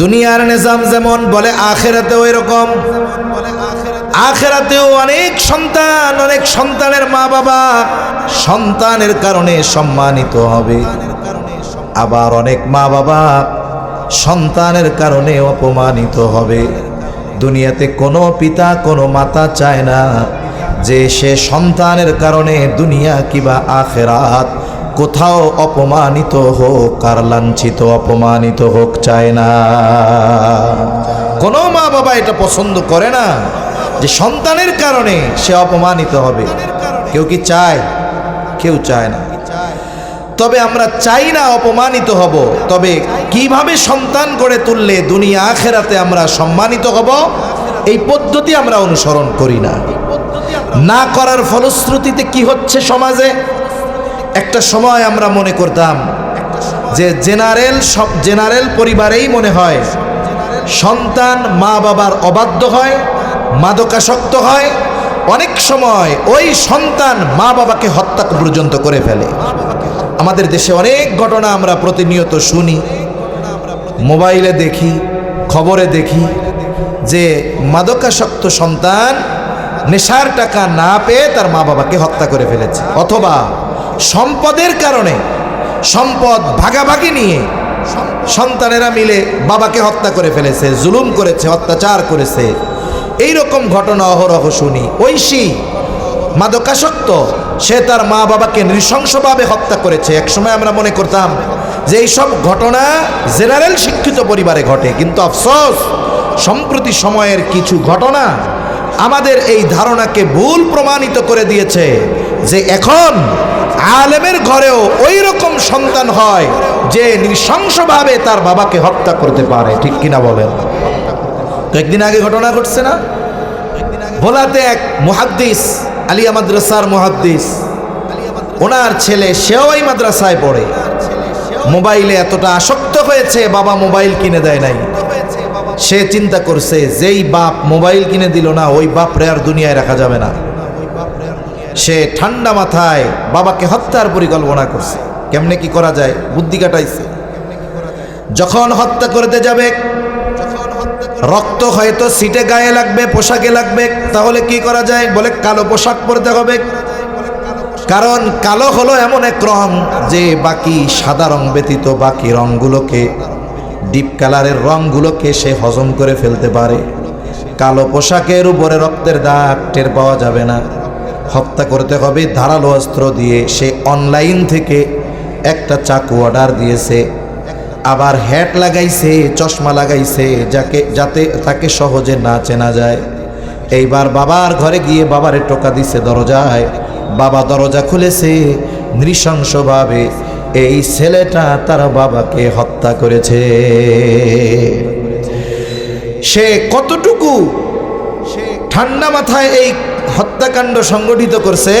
দুনিয়ার নিজাম যেমন বলে আখেরাতেও এরকম। আখেরাতেও অনেক সন্তান, অনেক সন্তানের মা বাবা সন্তানের কারণে সম্মানিত হবে। আবার অনেক মা বাবা সন্তানের কারণে অপমানিত হবে। দুনিয়াতে কোনো পিতা, কোনো মাতা চায় না যে সে সন্তানের কারণে দুনিয়া কিবা আখেরাত কোথাও অপমানিত হোক, আর লাঞ্ছিত, অপমানিত হোক, চায় না। কোনো মা বাবা এটা পছন্দ করে না যে সন্তানের কারণে সে অপমানিত হবে। কেউ কি চায়? কেউ চায় না। তবে আমরা চাই না অপমানিত হব। তবে কীভাবে সন্তান গড়ে তুললে দুনিয়া আখেরাতে আমরা সম্মানিত হব, এই পদ্ধতি আমরা অনুসরণ করি না। না করার ফলশ্রুতিতে কি হচ্ছে সমাজে? একটা সময় আমরা মনে করতাম যে জেনারেল সব জেনারেল পরিবারেই মনে হয় সন্তান মা বাবার অবাধ্য হয়, মাদকাসক্ত হয়। অনেক সময় ওই সন্তান মা বাবাকে হত্যা পর্যন্ত করে ফেলে। আমাদের দেশে অনেক ঘটনা আমরা প্রতিনিয়ত শুনি। মোবাইলে দেখি, খবরে দেখি যে মাদকাসক্ত সন্তান নেশার টাকা না পেয়ে তার মা বাবাকে হত্যা করে ফেলেছে। অথবা সম্পদের কারণে, সম্পদ ভাগাভাগি নিয়ে সন্তানেরা মিলে বাবাকে হত্যা করে ফেলেছে, জুলুম করেছে, অত্যাচার করেছে। এই রকম ঘটনা অহরহ শুনি। ঐশী মাদকাসক্ত, সে তার মা বাবাকে নৃশংসভাবে হত্যা করেছে। একসময় আমরা মনে করতাম যে এইসব ঘটনা জেনারেল শিক্ষিত পরিবারে ঘটে, কিন্তু আফসোস, সম্প্রতি সময়ের কিছু ঘটনা আমাদের এই ধারণাকে ভুল প্রমাণিত করে দিয়েছে যে এখন আলেমের ঘরেও ওই রকম সন্তান হয় যে নৃশংসভাবে তার বাবাকে হত্যা করতে পারে, ঠিক কিনা বলেন? একদিন আগে ঘটনা ঘটছে না? ভোলাতে এক মুহাদ্দিস, আলিয়া মাদ্রাসার মুহাদ্দিস, ওনার ছেলে সেও এই মাদ্রাসায় পড়ে। মোবাইলে এতটা আসক্ত হয়েছে, বাবা মোবাইল কিনে দেয় নাই। সে চিন্তা করছে, যেই বাপ মোবাইল কিনে দিল না, ওই বাপরে আর দুনিয়ায় রাখা যাবে না। সে ঠান্ডা মাথায় বাবাকে হত্যার পরিকল্পনা করছে। কেমনে কি করা যায়? বুদ্ধি কাটাইছে। যখন হত্যা করতে যাবে, রক্ত হয়তো সিটে গায়ে লাগবে, পোশাকে লাগবে, তাহলে কি করা যায়? বলে কালো পোশাক পরতে হবে। কারণ কালো হলো এমন এক রং যে বাকি সাদা রং ব্যতীত বাকি রঙগুলোকে ডিপ কালারের রঙগুলোকে সে হজম করে ফেলতে পারে। কালো পোশাকের উপরে রক্তের দাগ টের পাওয়া যাবে না। হত্যা করতে হবে, ধারালো অস্ত্র দিয়ে। সে অনলাইন থেকে একটা চাকু অর্ডার দিয়েছে, আবার হ্যাট লাগাইছে, চশমা লাগাইছে, যাকে, যাতে তাকে সহজে না চেনা যায়। এইবার বাবার ঘরে গিয়ে বাবারে টোকা দিছে দরজায়। বাবা দরজা খুলেছে, নৃশংসভাবে এই ছেলেটা তার বাবাকে হত্যা করেছে। সে কতটুকু, সে ঠান্ডা মাথায় এই হত্যাকাণ্ড সংগঠিত করছে,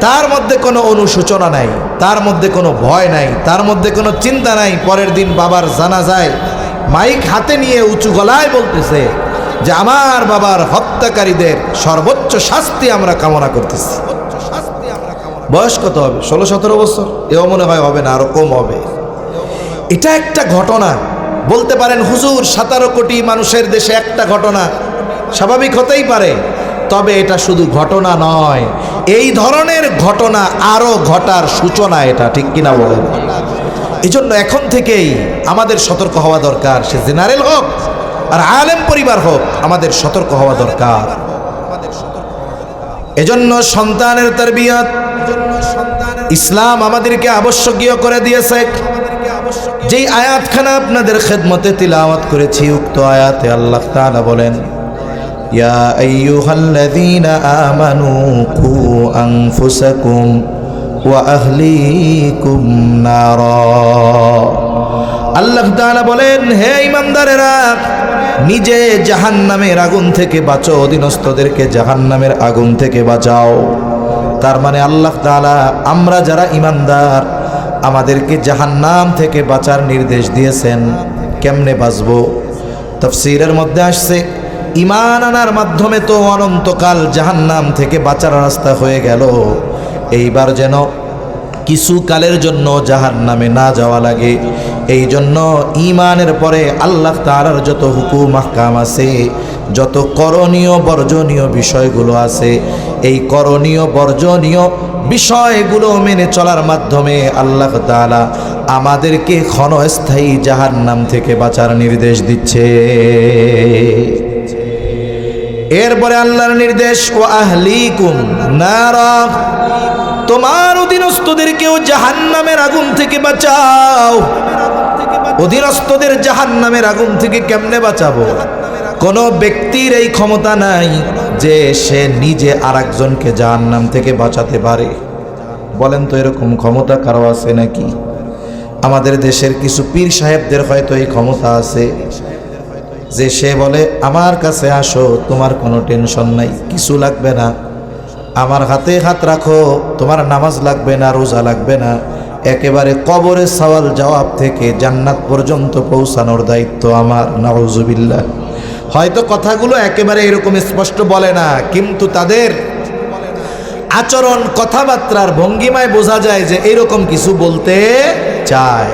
তার মধ্যে কোনো অনুশোচনা নাই, তার মধ্যে কোনো ভয় নাই, তার মধ্যে কোনো চিন্তা নাই। পরের দিন বাবার জানা যায় মাইক হাতে নিয়ে উঁচু গলায় বলতেছে যে, আমার বাবার হত্যাকারীদের সর্বোচ্চ শাস্তি আমরা কামনা করতেছি। বয়স কত হবে? ষোলো, সতেরো বছর? এও মনে হয় হবে না, আরও কম হবে। এটা একটা ঘটনা। বলতে পারেন, হুজুর, সতেরো কোটি মানুষের দেশে একটা ঘটনা স্বাভাবিক হতেই পারে। তবে এটা শুধু ঘটনা নয়। এই ধরনের ঘটনা আরও ঘটার সূচনা এটা, ঠিক কিনা বলেন? এই জন্য এখন থেকেই আমাদের সতর্ক হওয়া দরকার। সে জেনারেল হোক আর আলেম পরিবার হোক, আমাদের সতর্ক হওয়া দরকার। এজন্য সন্তানের তরবিয়ত, ইসলাম আমাদেরকে আবশ্যকীয় করে দিয়েছে। যেই আয়াতখানা আপনাদের খেদমতে তিলাওয়াত করেছি, উক্ত আয়াতে আল্লাহ বলেন ইয়া আইয়ুহাল্লাযীনা আমানু কু আনফুসাকুম ওয়া আহলিকুম নারা আল্লাহ তাআলা বলেন, হে ইমানদারেরা নিজে জাহান্নামের আগুন থেকে বাঁচো, অধীনস্থদেরকে জাহান্নামের আগুন থেকে বাঁচাও। তার মানে আল্লাহ তাআলা, আমরা যারা ইমানদার আমাদেরকে জাহান্নাম থেকে বাঁচার নির্দেশ দিয়েছেন। কেমনে বাঁচবো? তফসিরের মধ্যে আসছে ইমান আনার মাধ্যমে তো অনন্তকাল জাহান্নাম থেকে বাঁচার রাস্তা হয়ে গেল। এইবার যেন কিছু কালের জন্য জাহার নামে না যাওয়া লাগে। এই জন্য ইমানের পরে আল্লাহ তালার যত হুকুম, আহকাম আছে, যত করণীয়, বর্জনীয় বিষয়গুলো আছে, এই করণীয়, বর্জনীয় বিষয়গুলো মেনে চলার মাধ্যমে আল্লাহ তালা আমাদেরকে ক্ষণস্থায়ী জাহার নাম থেকে বাঁচার নির্দেশ দিচ্ছে। এরপরে আল্লাহর নির্দেশ ও আহলিকুম নারা তোমার অধীনস্থদেরকেও জাহান্নামের আগুন থেকে বাঁচাও। অধীনস্থদের জাহান্নামের আগুন থেকে কেমনে বাঁচাবো? কোনো ব্যক্তির এই ক্ষমতা নাই যে সে নিজে আর একজনকে জাহান্নাম থেকে বাঁচাতে পারে। বলেন তো এরকম ক্ষমতা কারও আছে নাকি? আমাদের দেশের কিছু পীর সাহেবদের হয়তো এই ক্ষমতা আছে। যে সে বলে, আমার কাছে আসো, তোমার কোনো টেনশন নাই, কিছু লাগবে না। আমার হাতে হাত রাখো, তোমার নামাজ লাগবে না, রোজা লাগবে না। একেবারে কবরে সওয়াল জবাব থেকে জান্নাত পর্যন্ত পৌঁছানোর দায়িত্ব আমার, নাউজুবিল্লাহ। হয়তো কথাগুলো একেবারে এরকম স্পষ্ট বলে না, কিন্তু তাদের আচরণ, কথাবার্তার ভঙ্গিমায় বোঝা যায় যে এরকম কিছু বলতে চায়।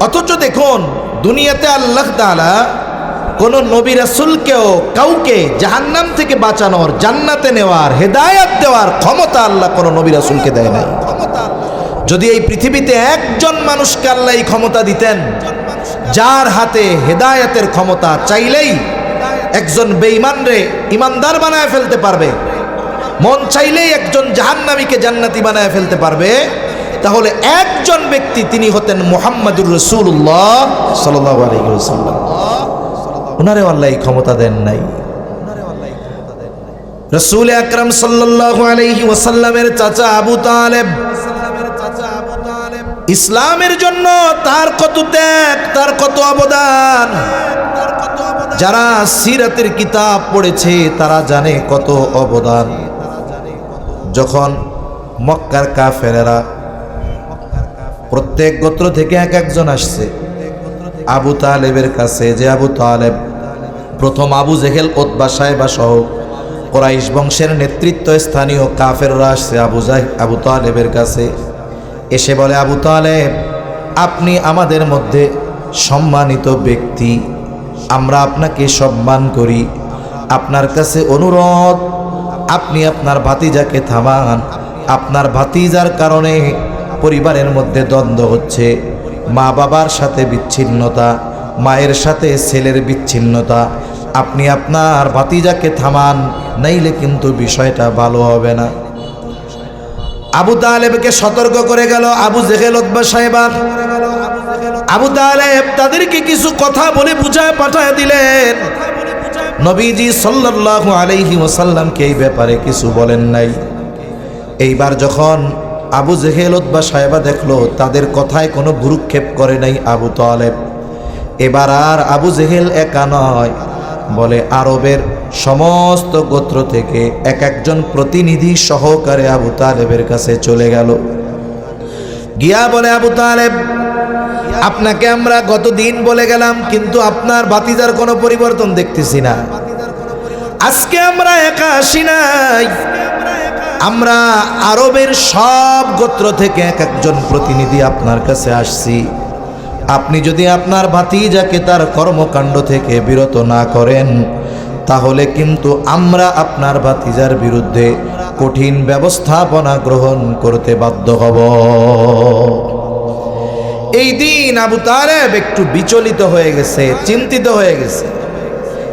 অথচ দেখুন, দুনিয়াতে আল্লাহ তাআলা কোন নবী রাসূলকেও কাউকে জাহান্নাম থেকে বাঁচানোর, জান্নাতে নেওয়ার, হেদায়াত দেওয়ার ক্ষমতা আল্লাহ কোন নবী রাসুলকে দেয় নাই। যদি এই পৃথিবীতে একজন মানুষকে আল্লাহ এই ক্ষমতা দিতেন, যার হাতে হেদায়াতের ক্ষমতা চাইলেই একজন বেঈমান রে ইমানদার বানায় ফেলতে পারবে, মন চাইলেই একজন জাহান্নামীকে জান্নাতি বানায় ফেলতে পারবে, তাহলে একজন ব্যক্তি তিনি হতেন মোহাম্মদুর রসুল্লাহ সাল্লাহ আলহিসাল্লাম ওনারে আল্লাহ ক্ষমতা দেন নাই। রসুল আকরম সাল্লাহ আলহি ওসাল্লামের চাচা আবু তালেব ইসলামের জন্য তার কত ত্যাগ, তার কত অবদান, যারা সিরাতের কিতাব পড়েছে তারা জানে কত অবদান। যখন মক্কার কাফেরেরা প্রত্যেক গোত্র থেকে এক একজন আসছে, আবু তালেবের কাছে যে আবু তালেব প্রথম আবু জেহেল ওতবা সাহেবা সহ কোরাইশ বংশের নেতৃত্ব স্থানীয় কাফেররা আসছে আবু জাহ, আবু তালেবের কাছে। এসে বলে, আবু তালেব, আপনি আমাদের মধ্যে সম্মানিত ব্যক্তি। আমরা আপনাকে সম্মান করি। আপনার কাছে অনুরোধ, আপনি আপনার ভাতিজাকে থামান। আপনার ভাতিজার কারণে পরিবারের মধ্যে দ্বন্দ্ব হচ্ছে। মা বাবার সাথে বিচ্ছিন্নতা, মায়ের সাথে ছেলের বিচ্ছিন্নতা আপনি আপনার ভাতিজাকে থামান, নাইলে কিন্তু বিষয়টা ভালো হবে না। আবু তালেবকে সতর্ক করে গেল আবু জেহেল উতবা সাহেবা আবু তালেব তাদেরকে কিছু কথা বলে বুঝায় পাঠায় দিলেন। নবীজি সাল্লাল্লাহু আলাইহি ওয়াসাল্লামকে এই ব্যাপারে কিছু বলেন নাই। এইবার যখন আবু জেহেল উতবা সাহেবা দেখল, তাদের কথায় কোনো ভুরুক্ষেপ করে নাই আবু তালেব। এবার আর আবু জেহেল একা নয়। বলে আরবের সমস্ত গোত্র থেকে এক একজন প্রতিনিধি সহকারে আবু তালেবের কাছে চলে গেল। গিয়া বলে, আবু তালেব, আপনাকে আমরা গতদিন বলে গেলাম, কিন্তু আপনার বাতিজার কোনো পরিবর্তন দেখতেছি না। আজকে আমরা একা আসি নাই। আমরা আরবের সব গোত্র থেকে এক একজন প্রতিনিধি আপনার কাছে আসছি। আপনি যদি আপনার ভাতিজাকে তার কর্মকাণ্ড থেকে বিরত না করেন, তাহলে কিন্তু আমরা আপনার ভাতিজার বিরুদ্ধে কঠিন ব্যবস্থাপনা গ্রহণ করতে বাধ্য হব। এই দিন আবু তালেব একটু বিচলিত হয়ে গেছে, চিন্তিত হয়ে গেছে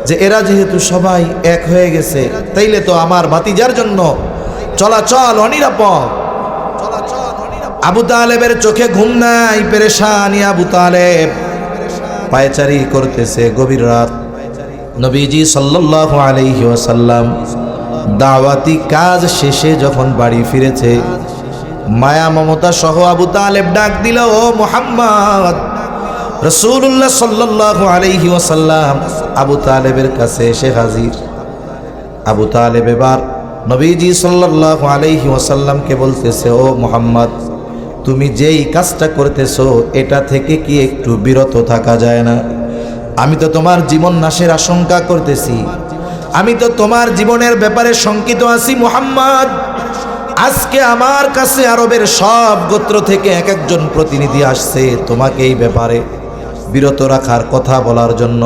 যে এরা যেহেতু সবাই এক হয়ে গেছে, তাইলে তো আমার ভাতিজার জন্য চলাচল অনিরাপদ। আবু তালেবের চোখে ঘুম নাই, পেরেশানি আবু তালেব। পায়চারি করতেছে গভীর রাত। নবীজি সাল্লাল্লাহু আলাইহি ওয়াসাল্লাম দাওয়াতি কাজ শেষে যখন বাড়ি ফিরেছে, মায়া মমতা সহ আবু তালেব ডাক দিল, ও মোহাম্মদ! রসুল্লাহ সাল্লাল্লাহু আলাইহি ওয়াসাল্লাম আবু তালেবের কাছে এসে হাজির। আবু তালেব এবার নবীজি সাল্লাল্লাহু আলাইহি ওয়াসাল্লামকে বলতেছে, ও মোহাম্মদ! তুমি যেই কাজটা করতেছো, এটা থেকে কি একটু বিরত থাকা যায় না? আমি তো তোমার জীবন নাশের আশঙ্কা করতেছি। আমি তো তোমার জীবনের ব্যাপারে শঙ্কিত আছি, মোহাম্মদ। আজকে আমার কাছে আরবের সব গোত্র থেকে এক একজন প্রতিনিধি আসছে তোমাকে এই ব্যাপারে বিরত রাখার কথা বলার জন্য।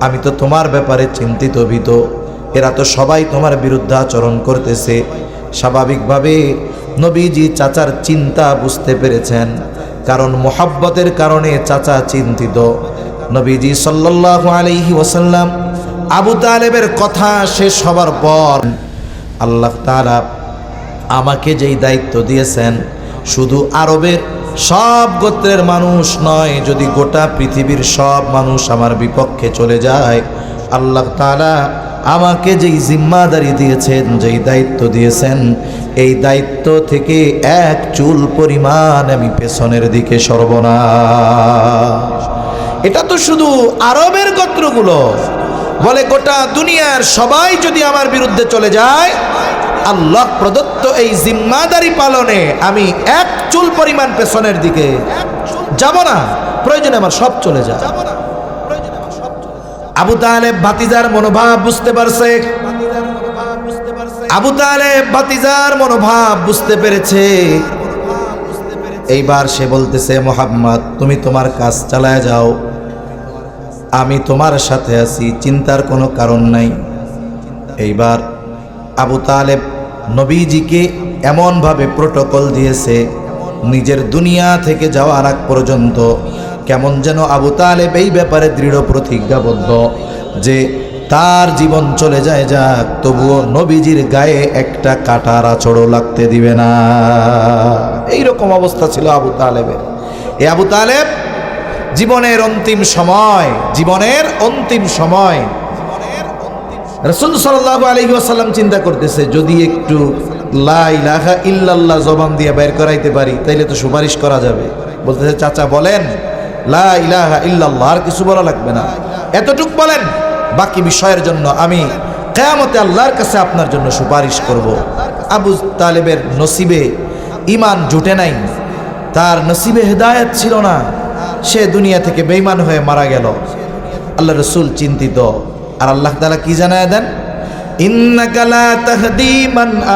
আমি তো তোমার ব্যাপারে চিন্তিত, ভীত। এরা তো সবাই তোমার বিরুদ্ধে আচরণ করতেছে। স্বাভাবিকভাবে নবীজি চাচার চিন্তা বুঝতে পেরেছেন। কারণ মোহাব্বতের কারণে চাচা চিন্তিত। নবীজি সাল্লাল্লাহু আলাইহি ওয়াসাল্লাম আবু তালেবের কথা শেষ হবার পর আল্লাহ তাআলা আমাকে যেই দায়িত্ব দিয়েছেন, শুধু আরবের সব গোত্রের মানুষ নয়, যদি গোটা পৃথিবীর সব মানুষ আমার বিপক্ষে চলে যায় আল্লাহ তালা আমাকে যেই জিম্মাদারি দিয়েছেন, যেই দায়িত্ব দিয়েছেন, এই দায়িত্ব থেকে এক চুল পরিমাণ আমি পেছনের দিকে সর্বনা এটা তো শুধু আরবের গোত্রগুলো। বলে গোটা দুনিয়ার সবাই যদি আমার বিরুদ্ধে চলে যায়, আল্লাহ প্রদত্ত এই জিম্মাদারি পালনে আমি এক চুল পরিমাণ পেছনের দিকে যাব না। প্রয়োজনে আমার সব চলে যায়। আবু তালেব ভাতিজার মনোভাব বুঝতে পারছে। আবু তালেব ভাতিজার মনোভাব বুঝতে পেরেছে। এইবার সে বলতেছে, মোহাম্মদ, তুমি তোমার কাজ চালায় যাও। আমি তোমার সাথে আছি, চিন্তার কোনো কারণ নাই। এইবার আবু তালেব নবীজিকে এমনভাবে প্রোটোকল দিয়েছে, নিজের দুনিয়া থেকে যাওয়ার আগ পর্যন্ত কেমন যেন আবু তালেব এই ব্যাপারে দৃঢ় প্রতিজ্ঞাবদ্ধ যে তার জীবন চলে যায় যাক, তবুও নবীজির গায়ে একটা কাটার আচড়ও লাগতে দিবে না। এইরকম অবস্থা ছিল আবু তালেবের। এ আবু তালেব জীবনের অন্তিম সময়, জীবনের অন্তিম সময়। রসুল সাল্লাহ আলহি আসাল্লাম চিন্তা করতেছে, যদি একটু লা ইলাহা ইল্লাল্লাহ জবান দিয়ে বের করাইতে পারি, তাইলে তো সুপারিশ করা যাবে। বলতেছে, চাচা, বলেন। লা ইলাহা ইল্লাল্লাহ, আর কিছু বলা লাগবে না। এতটুক বলেন, বাকি বিষয়ের জন্য আমি কেয়ামতে আল্লাহর কাছে আপনার জন্য সুপারিশ করব। আবু তালেবের নসিবে ইমান জুটে নাই, তার নসিবে হেদায়ত ছিল না, সে দুনিয়া থেকে বেইমান হয়ে মারা গেল। আল্লাহ রসুল চিন্তিত, আর আল্লাহ তালা কি জানায় দেন?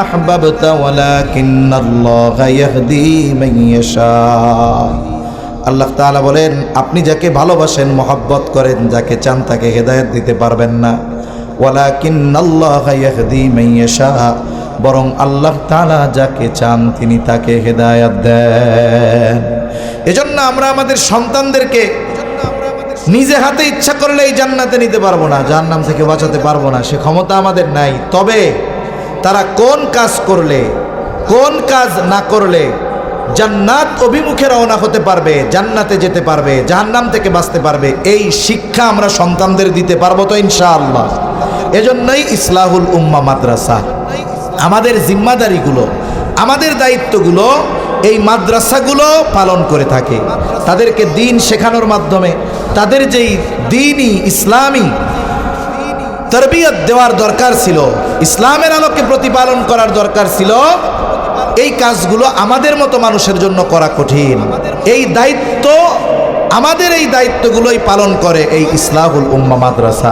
আহবাবতা ওয়ালাকিন্নাল্লাহ ইয়াহদি মান ইয়াশা। আল্লাহ তাআলা বলেন, আপনি যাকে ভালোবাসেন, মহব্বত করেন, যাকে চান, তাকে হেদায়ত দিতে পারবেন না। বরং আল্লাহ তাআলা যাকে চান, তিনি তাকে হেদায়েত দেন। এজন্য আমরা আমাদের সন্তানদেরকে নিজে হাতে ইচ্ছা করলে এই জান্নাতে নিতে পারব না যার নাম থেকে বাঁচাতে পারব না, সে ক্ষমতা আমাদের নাই। তবে তারা কোন কাজ করলে, কোন কাজ না করলে জান্নাত অভিমুখে রওনা হতে পারবে, জান্নাতে যেতে পারবে, জাহান্নাম থেকে বাঁচতে পারবে। এই শিক্ষা আমরা সন্তানদের দিতে পারব তো ইনশাআল্লাহ। এজন্যই ইসলাহুল উম্মা মাদ্রাসা, আমাদের জিম্মাদারিগুলো, আমাদের দায়িত্বগুলো এই মাদ্রাসাগুলো পালন করে থাকে। তাদেরকে দিন শেখানোর মাধ্যমে, তাদের যেই দিনই ইসলামী তরবিয়ত দেওয়ার দরকার ছিল, ইসলামের আলোকে প্রতিপালন করার দরকার ছিল এই কাজগুলো আমাদের মতো মানুষের জন্য করা কঠিন। এই দায়িত্ব আমাদের এই দায়িত্বগুলোই পালন করে এই ইসলাহুল উম্মা মাদ্রাসা।